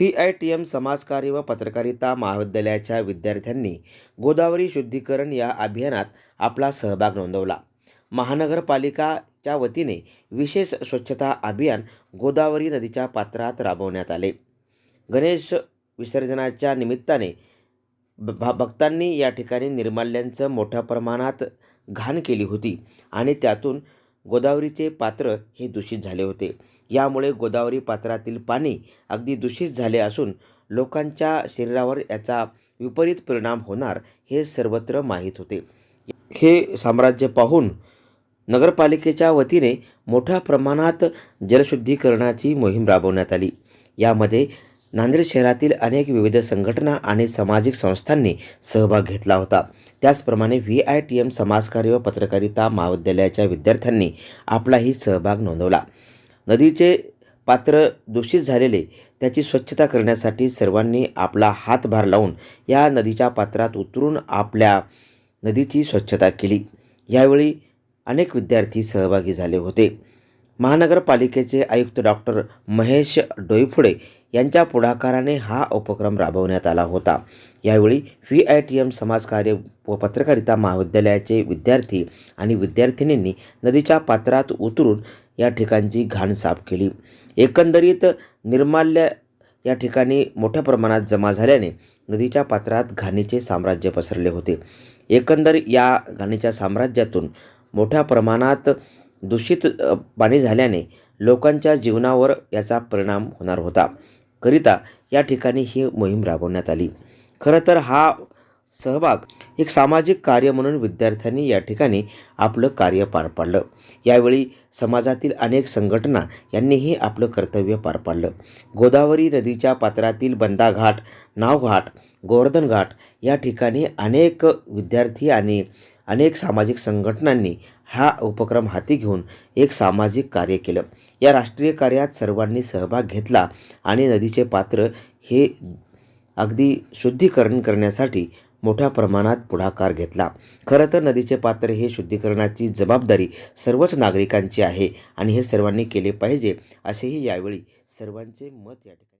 V I T M समाजकार्य व पत्रकारिता महाविद्यालयाच्या विद्यार्थ्यांनी गोदावरी शुद्धीकरण या अभियानात आपला सहभाग नोंदवला. महानगरपालिकाच्या वतीने विशेष स्वच्छता अभियान गोदावरी नदीच्या पात्रात राबवण्यात आले. गणेश विसर्जनाच्या निमित्ताने भ भक्तांनी या ठिकाणी निर्माल्यांचं मोठ्या प्रमाणात घाण केली होती आणि त्यातून गोदावरीचे पात्र हे दूषित झाले होते. यामुळे गोदावरी पात्रातील पाणी अगदी दूषित झाले असून लोकांच्या शरीरावर याचा विपरीत परिणाम होणार हे सर्वत्र माहीत होते. हे साम्राज्य पाहून नगरपालिकेच्या वतीने मोठ्या प्रमाणात जलशुद्धीकरणाची मोहीम राबवण्यात आली. यामध्ये नांदेड शहरातील अनेक विविध संघटना आणि सामाजिक संस्थांनी सहभाग घेतला होता. त्याचप्रमाणे व्ही आय टी एम समाजकार्य व पत्रकारिता महाविद्यालयाच्या विद्यार्थ्यांनी आपलाही सहभाग नोंदवला. नदीचे पात्र दूषित झालेले त्याची स्वच्छता करण्यासाठी सर्वांनी आपला हातभार लावून या नदीच्या पात्रात उतरून आपल्या नदीची स्वच्छता केली. यावेळी अनेक विद्यार्थी सहभागी झाले होते. महानगरपालिकेचे आयुक्त डॉक्टर महेश डोईफुडे यांच्या पुढाकाराने हा उपक्रम राबवण्यात आला होता. यावेळी व्ही आय टी एम समाजकार्य व पत्रकारिता महाविद्यालयाचे विद्यार्थी आणि विद्यार्थिनींनी नदीच्या पात्रात उतरून या ठिकाणची घाण साफ केली. एकंदरीत निर्माल्य या ठिकाणी मोठ्या प्रमाणात जमा झाल्याने नदीच्या पात्रात घाणीचे साम्राज्य पसरले होते. एकंदर या घाणीच्या साम्राज्यातून मोठ्या प्रमाणात दूषित पाणी झाल्याने लोकांच्या जीवनावर याचा परिणाम होणार होता. करिता या ठिकाणी ही मोहीम राबवण्यात आली. खरं तर हा सहभाग एक सामाजिक कार्य म्हणून विद्यार्थ्यांनी या ठिकाणी आपलं कार्य पार पाडलं. यावेळी समाजातील अनेक संघटना यांनीही आपलं कर्तव्य पार पाडलं. गोदावरी नदीच्या पात्रातील बंदा घाट नावघाट गोवर्धन घाट या ठिकाणी अनेक विद्यार्थी आणि अनेक सामाजिक संघटनांनी हा उपक्रम हाती घेऊन एक सामाजिक कार्य केलं. या राष्ट्रीय कार्यात सर्वांनी सहभाग घेतला आणि नदीचे पात्र हे अगदी शुद्धीकरण करण्यासाठी मोठ्या प्रमाणात पुढाकार घेतला. खरं तर नदीचे पात्र हे शुद्धीकरणाची जबाबदारी सर्वच नागरिकांची आहे आणि हे सर्वांनी केले पाहिजे असेही यावेळी सर्वांचे मत या ठिकाणी